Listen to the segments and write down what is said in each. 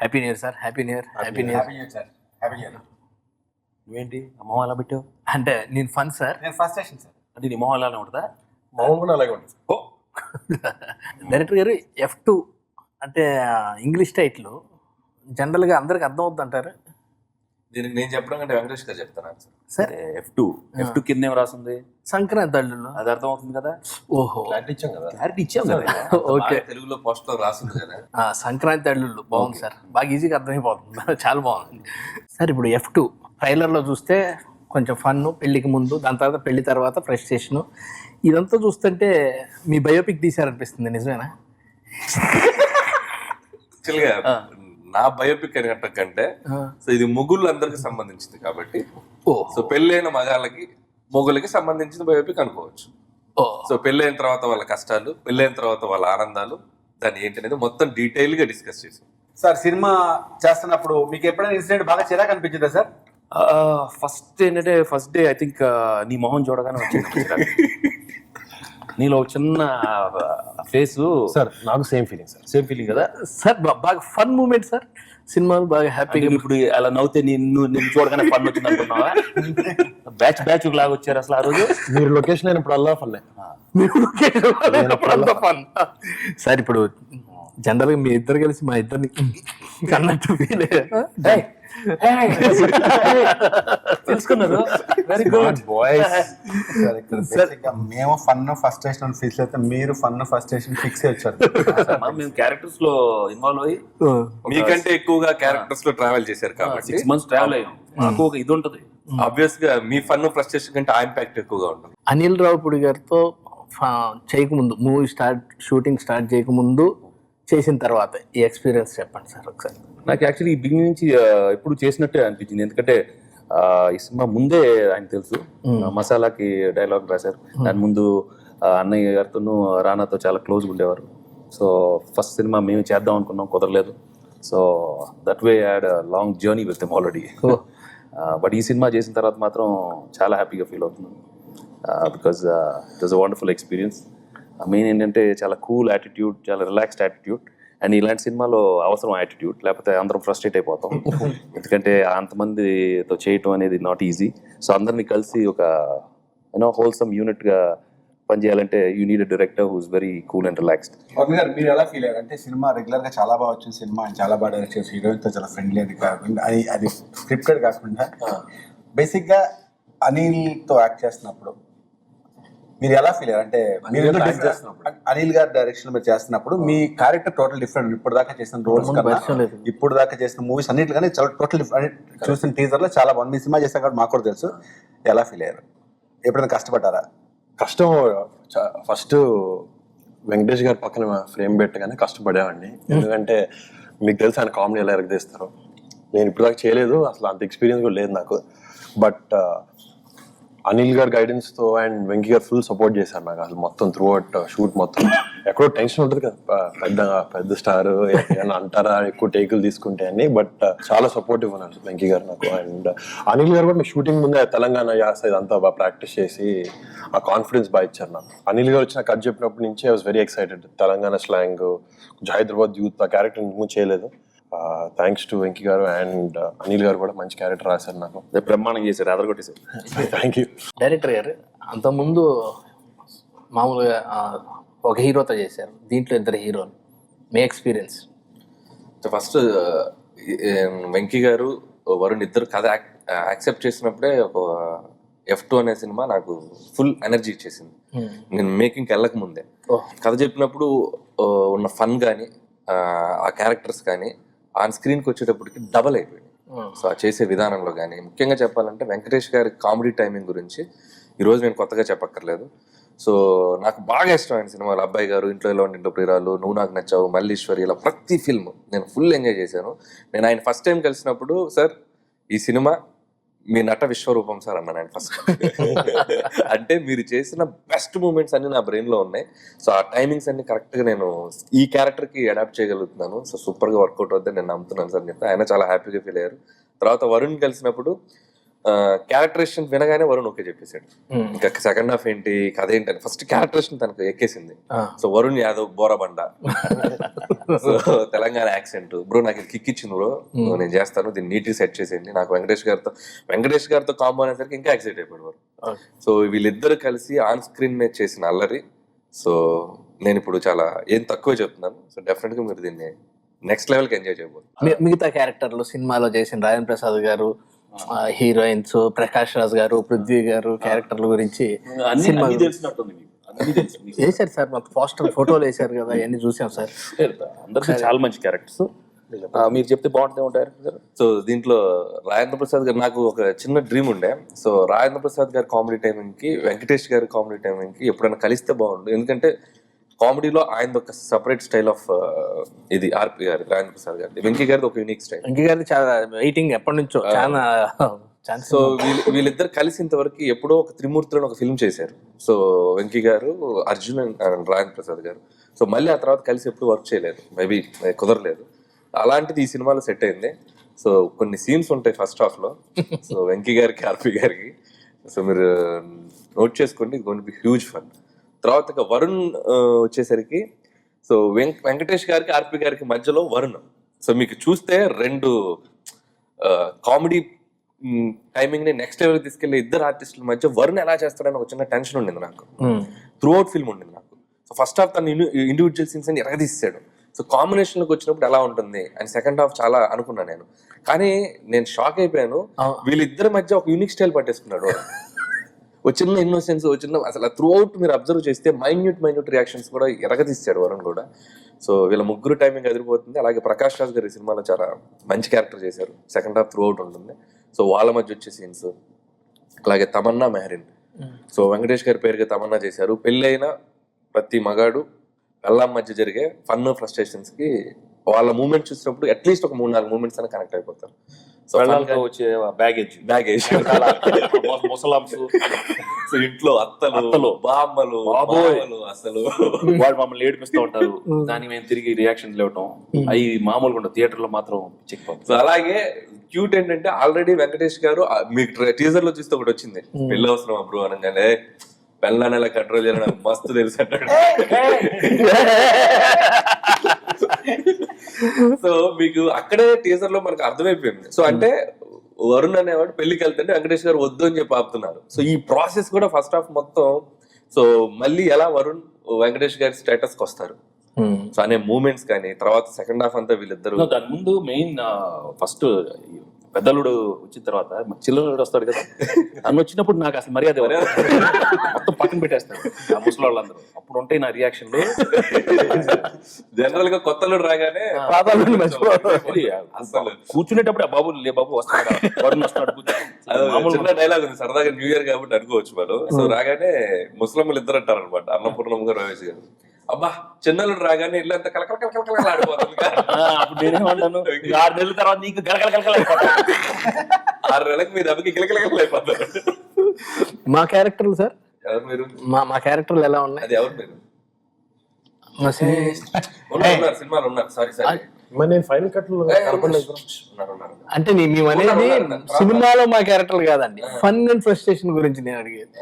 Happy new year sir happy new year happy new year sir happy year నువ్వేంటి? ఆ మొహం ఎలా పెట్టావు? అంటే నేను ఫన్ సార్ నేను ఫస్ట్ స్టేషన్ సార్ అంటే నీ మొహం అలానే ఉంటుందా? మౌన్ కూడా అలాగే ఉంటుంది ఓ. డైరెక్టర్ గారు ఎఫ్ టూ అంటే ఇంగ్లీష్ టైటిల్ జనరల్గా అందరికి అర్థం అవుతుంది అంటారు. దీనికి నేను చెప్పడం కంటే వెంకటేష్ గారు చెప్తాను sir F two F two కింద ఏం రాసింది సంక్రాంతి అల్లుళ్ళు అది అర్థం అవుతుంది కదా? ఓహో. క్లారిటీ ఇచ్చాం కదా? క్లారిటీ ఇచ్చాం కదా? ఓకే. తెలుగులో పోస్ట్లో రాసింది కదా? సంక్రాంతి అల్లుళ్ళు బాగుంది సార్. బాగా ఈజీగా అర్థమైపోతుంది. చాలా బాగుంది. సార్ ఇప్పుడు ఎఫ్ టూ ట్రైలర్లో చూస్తే కొంచెం ఫన్ పెళ్ళికి ముందు దాని తర్వాత పెళ్ళి తర్వాత ఫ్రస్ట్రేషను ఇదంతా చూస్తుంటే మీ బయోపిక్ తీశారనిపిస్తుంది నిజమేనా? యాక్చువల్గా నా బయోపిక్ అని కంటే. సో ఇది మొగుళ్ళందరికి సంబంధించింది కాబట్టి. ఓ సో పెళ్ళైన మగాళ్ళకి మొగులకి సంబంధించిన బయోపిక్ అనుకోవచ్చు. ఓ. సో పెళ్ళైన తర్వాత వాళ్ళ కష్టాలు పెళ్ళైన తర్వాత వాళ్ళ ఆనందాలు దాన్ని ఏంటి అనేది మొత్తం డీటెయిల్గా డిస్కస్ చేసాం. సార్ సినిమా చేస్తున్నప్పుడు మీకు ఎప్పుడైనా ఇన్సిడెంట్ బాగా చిరాకు అనిపించిందా సార్? ఫస్ట్ ఏంటంటే ఫస్ట్ డే ఐ థింక్ నీ మొహం చూడగానే వచ్చింది. నీలో ఒక చిన్న ఫేస్. సార్ నాకు same feeling sir. Same feeling కదా? సార్ బాగా ఫన్ మూమెంట్ సార్. సినిమాలు బాగా హ్యాపీగా ఇప్పుడు అలా నవ్వుతే నిన్ను నిన్ను చూడగానే ఫన్ వచ్చింది అనుకున్నావా? బ్యాచ్ బ్యాచ్ లాగా వచ్చారు అసలు ఆ రోజు. మీరు లొకేషన్ అయినప్పుడల్లా ఫన్ ఫన్ సార్ ఇప్పుడు జనరల్గా మీ ఇద్దరు కలిసి మా ఇద్దరిని కన్నట్టు ఫీల్ తెలుసుకున్నారు? వెరీ గుడ్ బాయ్స్ మేము ఫన్ ఫస్ట్ స్టేషన్ ఫిక్స్ అయితే మీరు ఫన్ ఫస్ట్ స్టేషన్ ఫిక్స్ వచ్చారు. మేము క్యారెక్టర్స్లో ఇన్వాల్వ్ అయ్యి మీకంటే ఎక్కువగా క్యారెక్టర్స్లో ట్రావెల్ చేశారు కాబట్టి సిక్స్ మంత్స్ ట్రావెల్ అయ్యాం. మాకు ఒక ఇది ఉంటది. ఆబ్వియస్గా మీ ఫన్ ఫ్రస్ట్రేషన్ కంటే ఆ ఇంపాక్ట్ ఎక్కువగా ఉంటుంది. అనిల్ రావుపూడి గారితో ఫా- చేయకముందు మూవీ స్టార్ట్ షూటింగ్ స్టార్ట్ చేయకముందు చేసిన తర్వాత ఈ ఎక్స్పీరియన్స్ చెప్పండి సార్ ఒకసారి. నాకు యాక్చువల్లీ ఈ బిగినింగ్ నుంచి ఎప్పుడు చేసినట్టే అనిపించింది. ఎందుకంటే ఈ సినిమా ముందే ఆయన తెలుసు. మసాలాకి డైలాగ్ రాశారు. దాని ముందు అన్నయ్య గారితోనూ రానాతో చాలా క్లోజ్గా ఉండేవారు. సో ఫస్ట్ సినిమా మేము చేద్దాం అనుకున్నాం కుదరలేదు. So that way had long journey with them already but ఈ సినిమా చేసిన తర్వాత మాత్రం చాలా హ్యాపీగా ఫీల్ అవుతున్నాను. Because it was a wonderful experience main ఏంటంటే చాలా కూల్ యాటిట్యూడ్ చాలా రిలాక్స్డ్ యాటిట్యూడ్ అండ్ ఇలాంటి సినిమాలో అవసరం యాటిట్యూడ్ లేకపోతే అందరం ఫ్రస్ట్రేట్ అయిపోతాం. ఎందుకంటే అంతమందితో చేయటం అనేది నాట్ ఈజీ సో అందరినీ కలిసి ఒక యూనో హోల్సమ్ యూనిట్గా పనిచేయాలంటే you need director who's very cool and relaxed గారు మీరు ఎలా ఫీల్ అయ్యారు? అంటే సినిమా రెగ్యులర్గా చాలా బాగా వచ్చిన సినిమా చాలా బాగా డైరెక్ట్ చేసి హీరోయిన్తో చాలా ఫ్రెండ్లీ అది కాకుండా అది అది స్క్రిప్టెడ్ కాకుండా బేసిక్గా అనిల్తో యాక్ట్ చేస్తున్నప్పుడు మీరు ఎలా ఫీల్ అయ్యారు? అంటే మీరు. అనిల్ గారి డైరెక్షన్ మీరు చేస్తున్నప్పుడు మీ క్యారెక్టర్ టోటల్ డిఫరెంట్ ఇప్పుడు దాకా చేసిన రోల్స్. ఇప్పుడు దాకా చేసిన మూవీస్ అన్నిటికన్నా చాలా టోటల్ డిఫరెంట్ చూసిన టీజర్లో చాలా బాగుంది. మీ సినిమా చేస్తాం కాబట్టి మాకు కూడా తెలుసు. ఎలా ఫీల్ అయ్యారు? ఎప్పుడైనా కష్టపడ్డారా? కష్టం ఫస్ట్ వెంకటేష్ గారి పక్కన ఫ్రేమ్ పెట్టగానే కష్టపడేవాడిని. ఎందుకంటే మీకు తెలుసు ఆయన కామెడీ ఎలా ఎరగదీస్తారు. నేను ఇప్పుడు దాకా చేయలేదు. అసలు అంత ఎక్స్పీరియన్స్ కూడా లేదు నాకు. బట్ అనిల్ గారి గైడెన్స్తో అండ్ వెంకీ గారు ఫుల్ సపోర్ట్ చేశారు నాకు అసలు మొత్తం త్రూ అవుట్ షూట్ మొత్తం. ఎక్కడో టెన్షన్ ఉంటుంది కదా పెద్ద పెద్ద స్టార్ ఏమైనా అంటారా ఎక్కువ టేకులు తీసుకుంటే అని బట్ uh, చాలా సపోర్టివ్ ఉన్నారు వెంకీ గారు నాకు. అండ్ uh, అనిల్ గారు కూడా షూటింగ్ ముందే తెలంగాణ యాస ఇదంతా బాగా ప్రాక్టీస్ చేసి ఆ కాన్ఫిడెన్స్ బాగా ఇచ్చారు నాకు. అనిల్ గారు వచ్చిన కథ చెప్పినప్పటి నుంచి I was very excited Telangana slang Hyderabad youth ఆ క్యారెక్టర్ ముందు చేయలేదు. థ్యాంక్స్ టు వెంకీ గారు అండ్ అనిల్ గారు కూడా మంచి క్యారెక్టర్ రాశారు నాకు. బ్రహ్మాండం చేశారు అదరగొట్టేశారు థ్యాంక్ యూ డైరెక్టర్ గారు అంతకుముందు మామూలుగా ఒక హీరోతో చేశారు. దీంట్లో ఇద్దరు హీరోలు మీ ఎక్స్పీరియన్స్ ఫస్ట్ వెంకీ గారు వరుణ్ ఇద్దరు కథ యాక్సెప్ట్ చేసినప్పుడే ఒక ఎఫ్ టూ అనే సినిమా నాకు ఫుల్ ఎనర్జీ ఇచ్చేసింది. నేను మేకింగ్కి వెళ్ళక ముందే. కథ చెప్పినప్పుడు ఉన్న ఫన్ కానీ ఆ క్యారెక్టర్స్ కానీ ఆన్ స్క్రీన్కి వచ్చేటప్పటికి డబల్ అయిపోయింది. సో ఆ చేసే విధానంలో కానీ ముఖ్యంగా చెప్పాలంటే వెంకటేష్ గారి కామెడీ టైమింగ్ గురించి ఈరోజు నేను కొత్తగా చెప్పక్కర్లేదు. సో నాకు బాగా ఇష్టమైన సినిమాలు అబ్బాయి గారు ఇంట్లో ఎలా ఉండింటో ప్రియురాలు నువ్వు నాకు నచ్చావు మల్లీశ్వరి ఇలా ప్రతి ఫిల్మ్ నేను ఫుల్ ఎంజాయ్ చేశాను. నేను ఆయన ఫస్ట్ టైం కలిసినప్పుడు సార్ ఈ సినిమా మీ నట విశ్వరూపం సార్ అన్న నేను ఫస్ట్ అంటే మీరు చేసిన బెస్ట్ మూమెంట్స్ అన్ని నా బ్రెయిన్లో ఉన్నాయి. సో ఆ టైమింగ్స్ అన్ని కరెక్ట్గా నేను ఈ క్యారెక్టర్కి అడాప్ట్ చేయగలుగుతున్నాను. సో సూపర్గా వర్కౌట్ అవుతుంది నేను నమ్ముతున్నాను సార్ చెప్తే ఆయన చాలా హ్యాపీగా ఫీల్ అయ్యారు. తర్వాత వరుణ్ కలిసినప్పుడు క్యారెక్టరేషన్ వినగానే వరుణ్ ఓకే చెప్పేశాడు. ఇంకా సెకండ్ హాఫ్ ఏంటి కథ ఏంటి అని ఫస్ట్ క్యారెక్టరేషన్ తనకు ఎక్కేసింది. So Varun Yadav Borabanda so Telangana accent bro నాకు ఇది కిక్ ఇచ్చింది బ్రో. నేను చేస్తాను దీన్ని నీట్గా సెట్ చేసేయండి. నాకు వెంకటేష్ గారితో వెంకటేష్ గారితో కాంబో అనేసరికి ఇంకా ఎక్సైట్ అయిపోయాడు వారు సో వీళ్ళిద్దరు కలిసి ఆన్ స్క్రీన్ మీద చేసిన అల్లరి. సో నేను ఇప్పుడు చాలా ఏం తక్కువ చెప్తున్నాను. సో డెఫినెట్గా మీరు దీన్ని నెక్స్ట్ లెవెల్కి ఎంజాయ్ చేయబోతున్నారు. మిగతా క్యారెక్టర్లు సినిమాలో చేసిన రాజన్ ప్రసాద్ గారు హీరోయిన్స్ ప్రకాష్ రాజ్ గారు పృథ్వీ గారు క్యారెక్టర్ల గురించి అన్ని సినిమా మీకు. మీకు. వేశారు సార్ మొత్తం పోస్టర్ ఫోటోలు వేశారు కదా అవన్నీ చూసాం సార్. అందరికీ చాలా మంచి క్యారెక్టర్స్. మీరు చెప్తే బాగుంటుంది డైరెక్టర్ గారు. సో దీంట్లో రాజేంద్ర ప్రసాద్ గారు నాకు ఒక చిన్న డ్రీమ్ ఉండే. సో రాజేంద్ర ప్రసాద్ గారి కామెడీ టైమింగ్కి వెంకటేష్ గారి కామెడీ టైమింగ్కి ఎప్పుడైనా కలిస్తే బాగుండు. ఎందుకంటే కామెడీలో ఆయన ఒక సపరేట్ స్టైల్ ఆఫ్ ఇది ఆర్పి గారి రాజేంద్ర ప్రసాద్ గారి వెంకీ గారిది ఒక యూనిక్ స్టైల్ వెంకీ గారి చాలా వెయిటింగ్ ఎప్పటి నుంచో చాలా సో వీళ్ళు వీళ్ళిద్దరు కలిసి ఇంతవరకు ఎప్పుడో ఒక త్రిమూర్తులను ఒక ఫిల్మ్ చేశారు. సో వెంకీ గారు అర్జున్ అండ్ రాజేంద్ర ప్రసాద్ గారు. సో మళ్ళీ ఆ తర్వాత కలిసి ఎప్పుడు వర్క్ చేయలేదు. మేబీ కుదరలేదు. అలాంటిది ఈ సినిమాలో సెట్ అయింది. సో కొన్ని సీన్స్ ఉంటాయి ఫస్ట్ హాఫ్లో. సో వెంకీ గారికి ఆర్పి గారికి. సో మీరు నోట్ చేసుకోండి. ఇది బి హ్యూజ్ ఫన్ తర్వాత ఇక వరుణ్ వచ్చేసరికి సో వెంక వెంకటేష్ గారికి ఆర్పి గారికి మధ్యలో వరుణ్. సో మీకు చూస్తే రెండు కామెడీ టైమింగ్ని నెక్స్ట్ లెవెల్ తీసుకెళ్ళే ఇద్దరు ఆర్టిస్టుల మధ్య వరుణ్ ఎలా చేస్తాడని ఒక చిన్న టెన్షన్ ఉండింది నాకు. త్రూ అవుట్ ఫిల్మ్ ఉండింది నాకు. సో ఫస్ట్ హాఫ్ తన ఇండివిజువల్ సీన్స్ అని ఎరగదీసాడు సో కాంబినేషన్లోకి వచ్చినప్పుడు ఎలా ఉంటుంది? అని సెకండ్ హాఫ్ చాలా అనుకున్నాను నేను. కానీ నేను షాక్ అయిపోయాను. వీళ్ళిద్దరి మధ్య ఒక యూనిక్ స్టైల్ పట్టేసుకున్నాడు. ఒక చిన్న ఇన్నోసెన్స్ ఒక చిన్న అసలు త్రూ అవుట్ మీరు అబ్జర్వ్ చేస్తే మైన్యూట్ మైన్యూట్ రియాక్షన్స్ కూడా ఎరగదీస్తాడు వరుణ్ కూడా. సో వీళ్ళ ముగ్గురు టైమింగ్ అదిరిపోతుంది. అలాగే ప్రకాష్ రాజ్ గారి ఈ సినిమాలో చాలా మంచి క్యారెక్టర్ చేశారు. సెకండ్ హాఫ్ త్రూ అవుట్ ఉంటుంది. సో వాళ్ళ మధ్య వచ్చే సీన్స్ అలాగే తమన్నా మెహరిన్. సో వెంకటేష్ గారి పేరుగా తమన్నా చేశారు. పెళ్ళైన ప్రతి మగాడు పెళ్ళాం మధ్య జరిగే ఫన్ ఫ్రస్ట్రేషన్స్కి వాళ్ళ మూమెంట్ చూసినప్పుడు అట్లీస్ట్ ఒక మూడు నాలుగు మూమెంట్స్ అని కనెక్ట్ అయిపోతారు. వచ్చే బ్యాగేజ్ బ్యాగేజ్ ముసలాంస్. సో ఇంట్లో అత్తలు అత్తలు. బామ్మలు బాబోయ్. మామలు అసలు. వాళ్ళు మమ్మల్ని ఏడిపిస్తూ ఉంటారు. దానికి మేము తిరిగి రియాక్షన్స్ ఇవ్వటం అవి మామూలుగా ఉండవు. థియేటర్లో మాత్రం చెక్ సో అలాగే క్యూట్ ఏంటంటే ఆల్రెడీ వెంకటేష్ గారు మీకు టీజర్లో చూస్తే ఒకటి వచ్చింది. పెళ్ళి అవసరం అప్పుడు అనగానే పెళ్ళని ఎలా కంట్రోల్ చేయాలని మస్తు తెలుసు అంటాడు సో మీకు అక్కడే టీజర్లో మనకు అర్థమైపోయింది. సో అంటే వరుణ్ అనేవాడు పెళ్ళికి వెళ్తుంటే వెంకటేష్ గారు వద్దు అని చెప్పి ఆపుతున్నారు. సో ఈ ప్రాసెస్ కూడా ఫస్ట్ హాఫ్ మొత్తం సో మళ్ళీ ఎలా వరుణ్ వెంకటేష్ గారి స్టేటస్కి వస్తారు? సో అనే మూమెంట్స్ కానీ తర్వాత సెకండ్ హాఫ్ అంతా వీళ్ళిద్దరు దాని ముందు మెయిన్ ఫస్ట్ పెద్దలుడు వచ్చిన తర్వాత చిల్లరుడు వస్తాడు కదా. తను వచ్చినప్పుడు నాకు అసలు మర్యాద. మొత్తం పక్కన పెట్టేస్తాడు ఆ ముసలి వాళ్ళందరూ అప్పుడు ఉంటాయి నా రియాక్షన్లు జనరల్గా కొత్తలు రాగానే కూర్చునేటప్పుడు ఆ బాబు లే బాబు వస్తాడు? వరుణ్ వస్తాడు డైలాగ్ ఉంది సరదాగా న్యూ ఇయర్ కాబట్టి అనుకోవచ్చు మనం. సో రాగానే ముస్లింలు ఇద్దరు అంటారు అనమాట అన్నపూర్ణమ్మ గారు రమేష్ గారు. అబ్బా చిన్నలు రాగానే ఇల్లు అంతా కలకల కలకల కలకల ఆడిపోతుంది ఆ, అప్పుడు నేనేమంటాను "ఈ ఆరు నెలల తర్వాత నీకు గలగల గలగల అయిపోతావు." ఆరు నెలలకు మీ దెబ్బకి కిలకిలకలు అయిపోతారు మా క్యారెక్టర్లు సార్? ఎవరు మీరు? మా మా క్యారెక్టర్లు ఎలా ఉన్నాయి? అది ఎవరు మీరు? మా సినీ- ఉన్నారు ఉన్నారు సినిమాలు ఉన్నారు. సారీ సారీ మరి నేను ఫైనల్ కట్లో కనపడలేదు. bro. ఉన్నారు ఉన్నారు అంటే నీ- మేము అనేది సినిమాలో మా క్యారెక్టర్లు కాదండి. ఫన్ అండ్ ఫ్రస్ట్రేషన్ గురించి నేను అడిగేది.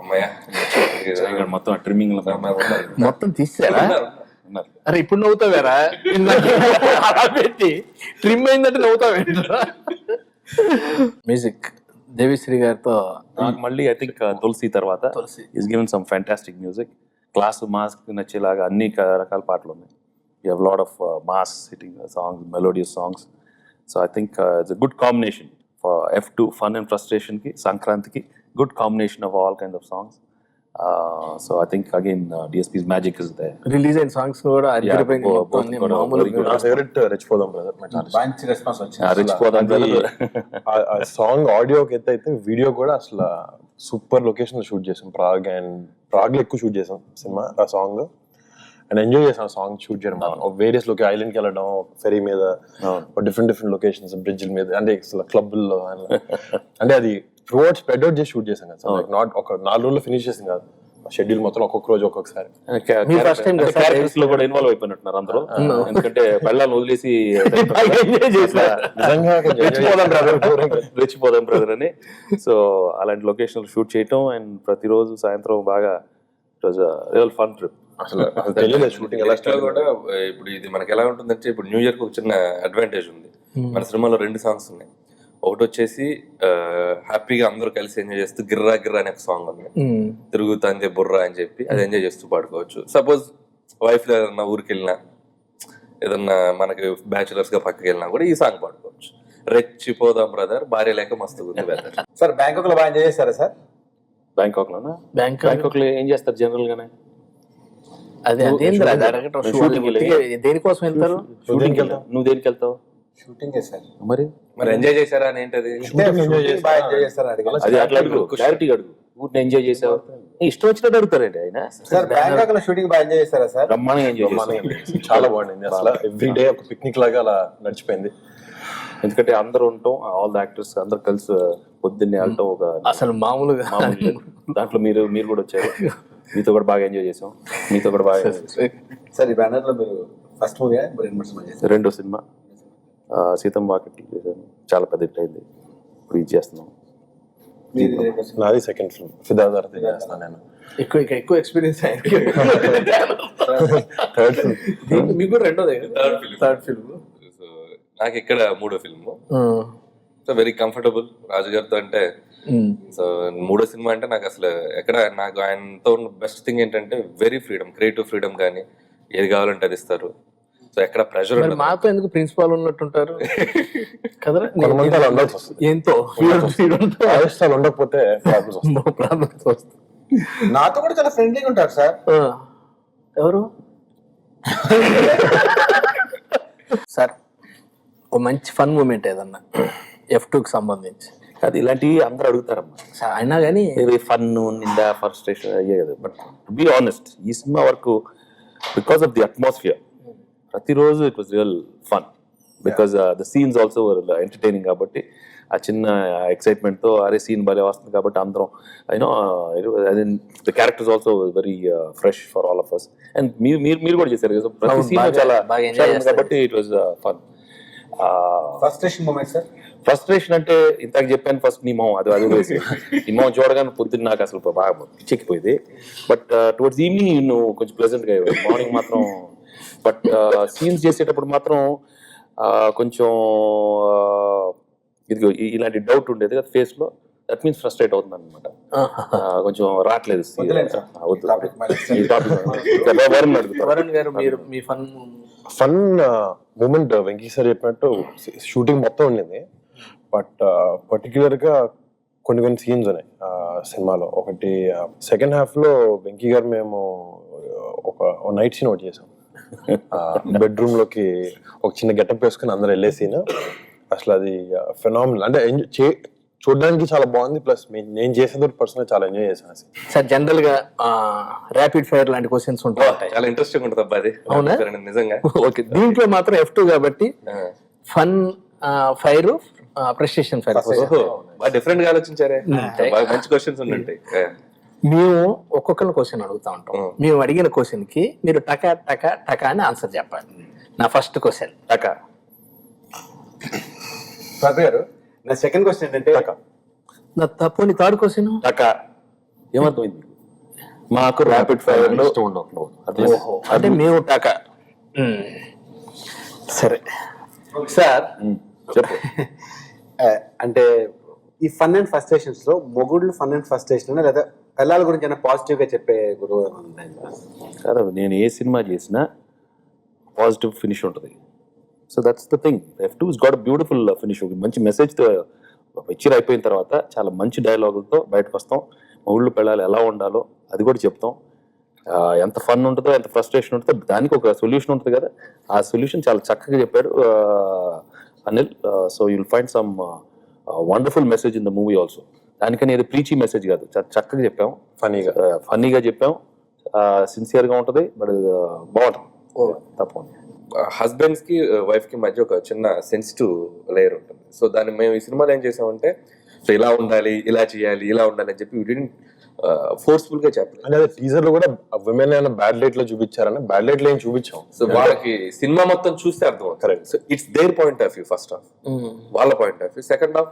అమ్మయ్య మొత్తం ట్రిమ్మింగ్ మొత్తం తీసారా. అరే ఇప్పుడు నవ్వుతావేరా? అలా పెట్టి ట్రిమ్ అయిందంటే నవ్వుతావేంట్రా? మ్యూజిక్ దేవిశ్రీ గారితో నాకు మళ్ళీ ఐ థింక్ తులసి తర్వాత Tulasi. Is given some fantastic music class mass నచ్చేలాగా అన్ని రకాల పాటలు ఉన్నాయి. You have lot of mass sitting songs melodious songs so I think it's good combination for F two fun and ఫ్రస్ట్రేషన్కి సంక్రాంతికి. Good combination of all kind of songs so I think again DSP's magic is there release అయిన సాంగ్స్ కూడా అదిరిపోయింది both మొత్తం అన్ని కూడా మామూలు very good. నా ఫేవరెట్ రెచ్చిపోదాం బ్రదర్ నాకు చాలా ఇష్టం. మంచి రెస్పాన్స్ వచ్చింది రెచ్చిపోదాం ఆ- ఆ సాంగ్ ఆడియోకి అయితే అయితే వీడియో కూడా అసలు సూపర్ లొకేషన్ షూట్ చేసాం. ప్రాగ్ అండ్ ప్రాగ్లో ఎక్కువ షూట్ చేసాం సినిమా ఆ సాంగ్ అండ్ ఎంజాయ్ చేసాం సాంగ్ షూట్ చేయడం. వేరియస్ లొకే ఐలాండ్కి వెళ్ళడం ఫెరీ మీద డిఫరెంట్ డిఫరెంట్ లొకేషన్స్ బ్రిడ్జ్ మీద అంటే అసలు క్లబ్లో అంటే అది త్రూ అవుట్ స్ప్రెడ్ అవుట్ చేసి షూట్ చేసాం కదా నాట్ ఒక నాలుగు రోజుల్లో ఫినిష్ చేసాం కాదు. షెడ్యూల్ మొత్తం ఒక్కొక్క రోజు ఒక్కొక్కసారి. సార్? క్యారెక్టర్స్లో కూడా ఇన్వాల్వ్ అయిపోయినట్టున్నారు అందరూ. ఎందుకంటే పెళ్ళాలను వదిలేసి రెచ్చిపోదాం బ్రదర్ అని. సో అలాంటి లొకేషన్ షూట్ చేయటం అండ్ ప్రతిరోజు సాయంత్రం బాగా రియల్ ఫన్ ట్రిప్ అసలు షూటింగ్ కూడా ఇప్పుడు ఇది మనకి ఎలా ఉంటుందంటే ఇప్పుడు న్యూ ఇయర్కి ఒక చిన్న అడ్వాంటేజ్ ఉంది. మన సినిమాలో రెండు సాంగ్స్ ఉన్నాయి. ఒకటి వచ్చేసి హ్యాపీగా అందరూ కలిసి ఎంజాయ్ చేస్తూ గిర్రా గిర్రా అనే ఒక సాంగ్ ఉంది. తిరుగుతాందే బుర్రా అని చెప్పి అది ఎంజాయ్ చేస్తూ పాడుకోవచ్చు. సపోజ్ వైఫ్ ఏదన్నా ఊరికి వెళ్ళినా ఏదన్నా మనకి బ్యాచులర్స్గా పక్కకి వెళ్ళినా కూడా ఈ సాంగ్ పాడుకోవచ్చు. రెచ్చిపోదాం బ్రదర్ భార్య లేక మస్తు వెదర్ సార్ బ్యాంకాక్లో బాగా ఎంజాయ్ చేస్తారా సార్? బ్యాంకాక్ లోనా బ్యాంక్ బ్యాంకాక్లో ఏం చేస్తారు జనరల్ గానే అదే దేనికోసం వెళ్తారు? షూటింగ్ నువ్వు దేనికి వెళ్తావు షూటింగ్ సార్. మరి? మరి ఎంజాయ్ చేశారా అని ఏంటది? ఎంజాయ్ అడిగాను. అది అట్లా అడుగు క్లారిటీ అడుగు. ఊరిని ఎంజాయ్ చేసావు? ఇష్టం వచ్చినట్టు అడుగుతారండి ఆయన? సార్ బ్యాంకాక్లో షూటింగ్ బాగా ఎంజాయ్ చేస్తారా సార్? బ్రహ్మాండంగా ఎంజాయ్ చేసావు చాలా బాగుండింది అసలు. ఎవ్రీ డే ఒక పిక్నిక్ లాగా అలా నడిచిపోయింది. ఎందుకంటే అందరూ ఉంటాం ఆల్ ద యాక్టర్స్ అందరు కలిసి పొద్దున్నే వెళ్ళటం ఒక అసలు మామూలుగా. దాంట్లో మీరు మీరు కూడా వచ్చారు. మీతో కూడా బాగా ఎంజాయ్ చేసాం. మీతో కూడా బాగా. సార్ ఈ బ్యానర్లో మీరు ఫస్ట్ మూవీ రెండు సినిమా. సీతం వాకిట్ చేశాను చాలా పెద్ద హిట్ అయింది. ఇప్పుడు ఇది చేస్తున్నాం. నాది సెకండ్ ఫిల్మ్ సిద్ధార్థ చేస్తాను నేను. ఎక్కువ ఇంకా ఎక్కువ ఎక్స్పీరియన్స్ థర్డ్ ఫిల్మ్ మీకు కూడా రెండోదే Third film. Third film so నాకు ఇక్కడ మూడో film so very comfortable Raju గారితో అంటే సో మూడో సినిమా అంటే నాకు అసలు ఎక్కడ నాకు ఆయనతో ఉన్న బెస్ట్ థింగ్ ఏంటంటే వెరీ ఫ్రీడమ్ క్రియేటివ్ ఫ్రీడమ్ కానీ ఏది కావాలంటే అది ఇస్తారు. సో ఎక్కడ ప్రెషర్ మాతో ఎందుకు ప్రిన్సిపాల్ ఉన్నట్టుంటారు? కదరా? కొంతమంది అలా ఉండాల్సి వస్తుంది. ఉండకపోతే ప్రాబ్లమ్స్ వస్తాయి. నాతో కూడా చాలా ఫ్రెండ్లీగా ఉంటారు సార్. ఎవరు? సార్ ఓ మంచి ఫన్ మూమెంట్ ఏదన్నా? ఎఫ్కి సంబంధించి. అది ఇలాంటివి అందరూ అడుగుతారమ్మా. అయినా కానీ ఇది ఫన్ నిందా ఫస్ట్రేషన్ అయ్యే కదా. బట్ బీ ఆనెస్ట్ ఈ సినిమా వరకు బికాస్ ఆఫ్ ది అట్మాస్ఫియర్ ప్రతిరోజు it was real fun because the scenes also entertaining కాబట్టి ఆ చిన్న excitement తో అరే సీన్ భలే వస్తుంది కాబట్టి అందరం you know the characters also very fresh for all of us and మీరు మీరు మీరు కూడా చేశారు కదా ప్రతి సీన్ చాలా. కాబట్టి it was fun first station moment sir frustration అంటే ఇంతకు చెప్పాను ఫస్ట్ నీ మొహం అది అది వేసి నీ మొహం చూడగానే పొద్దున్న నాకు అసలు బాగా పిచ్చెక్కిపోయింది బట్ టువర్డ్స్ ఈవినింగ్ నువ్వు కొంచెం ప్లెజెంట్గా మార్నింగ్ మాత్రం బట్ సీన్స్ చేసేటప్పుడు మాత్రం కొంచెం ఇది ఇలాంటి డౌట్ ఉండేది కదా ఫేస్లో దట్ మీన్స్ ఫ్రస్ట్రేట్ అవుతుంది అనమాట కొంచెం రావట్లేదు వరుణ్ గారు మీరు మీ fun fun moment Venky sir చెప్పినట్టు షూటింగ్ మొత్తం ఉండింది. బట్ పర్టికులర్గా కొన్ని కొన్ని సీన్స్ ఉన్నాయి సినిమాలో. ఒకటి సెకండ్ హాఫ్లో వెంకీ గారు మేము ఒక నైట్ సీన్ ఒకటి చేసాం. బెడ్రూమ్లోకి ఒక చిన్న గెటప్ వేసుకుని అందరు వెళ్ళే సీన్ అసలు అది ఫెనామినల్ అంటే చూడడానికి చాలా బాగుంది. ప్లస్ నేను చేసేది పర్సనల్ చాలా ఎంజాయ్ చేశాను. సార్ జనరల్గా ర్యాపిడ్ ఫైర్ లాంటి క్వశ్చన్స్ ఉంటాయి. చాలా ఇంట్రెస్టింగ్ ఉంటుంది అబ్బా అది. అవునా? నిజంగా. ఓకే. దీంట్లో మాత్రం ఎఫ్ టూ కాబట్టి. ఫన్ ఫైర్ ప్రెస్టేషన్ ఫైర్ డిఫరెంట్గా ఆలోచించారే. మంచి క్వశ్చన్స్ ఉండండి మేము ఒక్కొక్కరిని క్వశ్చన్ అడుగుతా ఉంటాం. మేము అడిగిన క్వశ్చన్కి మీరు టకా టకా టకా అని ఆన్సర్ చెప్పాలి. నా ఫస్ట్ క్వశ్చన్ టకా. గారు నా సెకండ్ క్వశ్చన్ ఏంటంటే నా తప్పు నీ థర్డ్ క్వశ్చన్ టకా. ఏమర్థమైంది? మాకు ర్యాపిడ్ ఫైర్లో? అంటే మేము టకా. సరే. సార్. చెప్పు. అంటే ఈ ఫన్ అండ్ ఫస్ట్రేషన్స్లో మొగుళ్ళు ఫన్ అండ్ ఫస్ట్రేషన్ లేదా పిల్లల గురించి అయినా పాజిటివ్గా చెప్పే గురువు సార్ కాదు నేను ఏ సినిమా చేసినా పాజిటివ్ ఫినిష్ ఉంటుంది. So that's the thing F two is got beautiful finish మంచి మెసేజ్తో పిక్చర్ అయిపోయిన తర్వాత చాలా మంచి డైలాగులతో బయటకు వస్తాం. మా ఊళ్ళో పిల్లలు ఎలా ఉండాలో అది కూడా చెప్తాం. ఎంత ఫన్ ఉంటుందో ఎంత ఫ్రస్ట్రేషన్ ఉంటుందో దానికి ఒక సొల్యూషన్ ఉంటుంది కదా. ఆ సొల్యూషన్ చాలా చక్కగా చెప్పాడు Anil. So you'll find some wonderful message in the movie also దానికని ఏదో ప్రీచీ మెసేజ్ కాదు. చక్కగా చెప్పాం. ఫనీగా ఫన్నీగా చెప్పాం. సిన్సియర్గా ఉంటది బట్ బాగుంటుంది. తప్పకుండా. హస్బెండ్స్కి వైఫ్కి మధ్య ఒక చిన్న సెన్సిటివ్ లేయర్ ఉంటుంది. సో దాన్ని మేము ఈ సినిమాలో ఏం చేసామంటే సో ఇలా ఉండాలి ఇలా చేయాలి ఇలా ఉండాలి అని చెప్పి ఫోర్స్ఫుల్గా చెప్పలేదు. అదే టీజర్లో కూడా విమెన్ ఏమైనా బ్యాడ్ లైట్లో చూపించారని బ్యాడ్ లైట్లో ఏం చూపించాం. సో వాళ్ళకి సినిమా మొత్తం చూస్తే అర్థం correct so it's their point of view first half వాళ్ళ point of view second half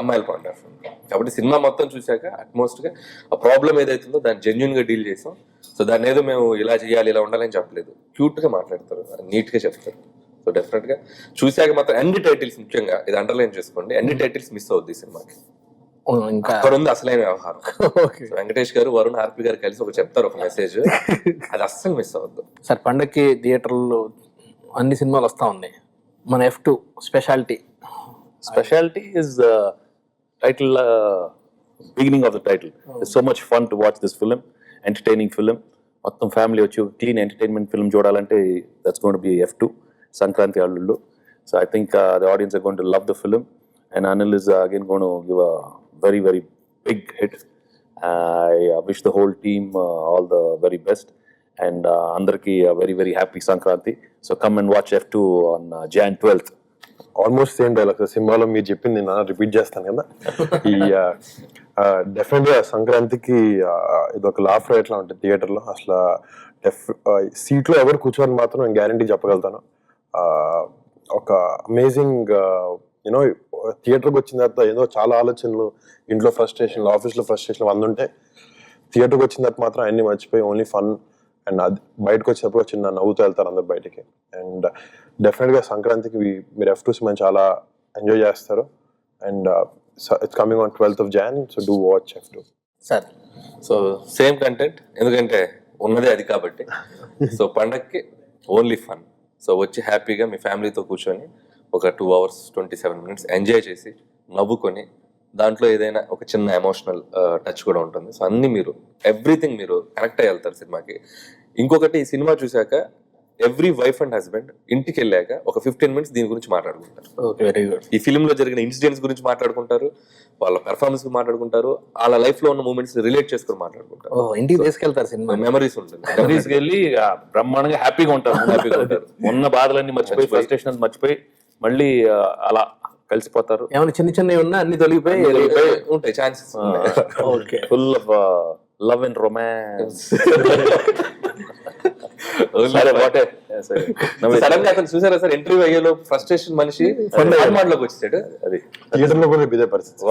అమ్మాయిల పాయింట్ ఆఫ్ వ్యూ కాబట్టి సినిమా మొత్తం చూశాక అట్మోస్ట్గా ఆ ప్రాబ్లం ఏదైతుందో దాన్ని జెన్యున్గా డీల్ చేసాం. సో దాన్ని ఏదో మేము ఇలా చేయాలి ఇలా ఉండాలని చెప్పలేదు. క్యూట్గా మాట్లాడతారు నీట్గా చెప్తారు. సో డెఫినెట్గా చూశాక మాత్రం అన్ని టైటిల్స్ ముఖ్యంగా ఇది అండర్లైన్ చేసుకోండి అన్ని టైటిల్స్ మిస్ అవుద్ది సినిమాకి. ఇంకా ఉంది అసలైన వ్యవహారం. వెంకటేష్ గారు వరుణ్ ఆర్పి గారు కలిసి ఒక చెప్తారు ఒక మెసేజ్ అది అస్సలు మిస్ అవ్వద్దు సార్ పండక్కి థియేటర్లో అన్ని సినిమాలు వస్తూ ఉన్నాయి. మన F two speciality title uh, beginning of the title. It's so much fun to watch this film entertaining film. మొత్తం ఫ్యామిలీ వచ్చి క్లీన్ ఎంటర్టైన్మెంట్ ఫిల్మ్ చూడాలంటే that's gonna be F two Sankranti అల్లుళ్ళు. So I think the audience are gonna to love the film and Anil is again gonna give a very very big hit I wish the whole team all the very best and అందరికీ very very happy Sankranti. So come and watch F two on Jan twelfth almost same dialogue సినిమాలో మీరు చెప్పింది నేను repeat చేస్తాను కదా. ఈ డెఫినెట్గా సంక్రాంతికి ఇది ఒక లాఫ్ ఎట్లా ఉంటుంది థియేటర్లో. అసలు డెఫ్ సీట్లో ఎవరు కూర్చోని మాత్రం నేను గ్యారంటీ చెప్పగలుగుతాను. ఒక అమేజింగ్ యూనో థియేటర్కి వచ్చిన తర్వాత ఏదో చాలా ఆలోచనలు ఇంట్లో ఫ్రస్ట్రేషన్లు ఆఫీస్లో ఫ్రస్ట్రేషన్లు ఉంటే థియేటర్కి వచ్చిన తర్వాత మాత్రం అన్ని మర్చిపోయి ఓన్లీ ఫన్ అండ్ అది బయటకు వచ్చేటప్పుడు చిన్న నవ్వుతూ వెళ్తారు అందరు బయటికి. అండ్ డెఫినెట్గా సంక్రాంతికి మీరు ఎఫ్ టూ సినిమా చాలా ఎంజాయ్ చేస్తారు. And it's coming on twelfth of Jan so do watch F two sir. So same content ఎందుకంటే ఉన్నదే అది కాబట్టి. సో పండక్కి ఓన్లీ ఫన్ సో వచ్చి హ్యాపీగా మీ ఫ్యామిలీతో కూర్చొని ఒక two hours twenty seven minutes enjoy చేసి నవ్వుకొని దాంట్లో ఏదైనా ఒక చిన్న ఎమోషనల్ టచ్ కూడా ఉంటుంది. సో అన్ని మీరు ఎవ్రీథింగ్ మీరు కనెక్ట్ అయ్యి వెళ్తారు సినిమాకి. ఇంకొకటి ఈ సినిమా చూశాక ఎవ్రీ వైఫ్ అండ్ హస్బెండ్ ఇంటికి వెళ్ళాక ఒక ఫిఫ్టీన్ మినిట్స్ దీని గురించి మాట్లాడుకుంటారు. ఓకే వెరీ గుడ్ ఈ ఫిల్మ్లో జరిగిన ఇన్సిడెంట్స్ గురించి మాట్లాడుకుంటారు వాళ్ళ పెర్ఫార్మెన్స్ మాట్లాడుకుంటారు వాళ్ళ లైఫ్లో ఉన్న మూమెంట్స్ రిలేట్ చేసుకుని మాట్లాడుకుంటారు. ఇంటికి తీసుకెళ్తారు సినిమా మెమరీస్ ఉంటుంది. మెమరీస్కి వెళ్ళి బ్రహ్మాండంగా హ్యాపీగా ఉంటారు. హ్యాపీగా ఉంటారు. ఉన్న బాధలన్నీ మర్చిపోయి ఫ్రస్ట్రేషన్ మర్చిపోయి మళ్ళీ అలా కలిసిపోతారు. ఏమైనా చిన్న చిన్నవి ఉన్నా అన్ని తొలగిపోయి ఉంటాయి chances okay. Full of love and romance సరే వాటే సడన్గా అతను చూసారా సార్? ఇంటర్వ్యూ అయ్యేలో ఫ్రస్ట్రేషన్ మనిషి లోకి వచ్చాడు. అది. థియేటర్లో కూడా ఇదే పరిస్థితి.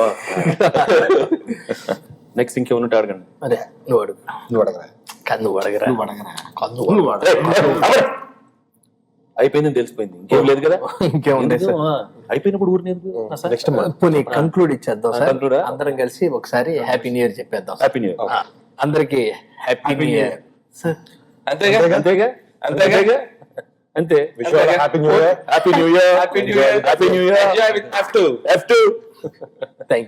నెక్స్ట్ ఇంకేమన్నా అడగండి. అదే నువ్వు అడుగు. నువ్వు అడగరా? నువ్వు అడగరా? నువ్వు అడగరా? నువ్వు అడగరా. అయిపోయిందని తెలిసిపోయింది. ఇంకేం లేదు కదా? ఇంకేముంది ఎందుకు? ఆ, అయిపోయినప్పుడు ఊరు నేర్పు నెక్స్ట్ పోనీ కంక్లూడ్ ఇచ్చేద్దాం సార్? అందరం కలిసి ఒకసారి హ్యాపీ న్యూ ఇయర్ చెప్పేద్దాం. హ్యాపీ న్యూ ఇయర్ అందరికి హ్యాపీ న్యూ ఇయర్ సార్. అంతేగా? అంతేగా? అంతేగా? అంతే. Happy new year happy new year happy new year happy new year F two F two thank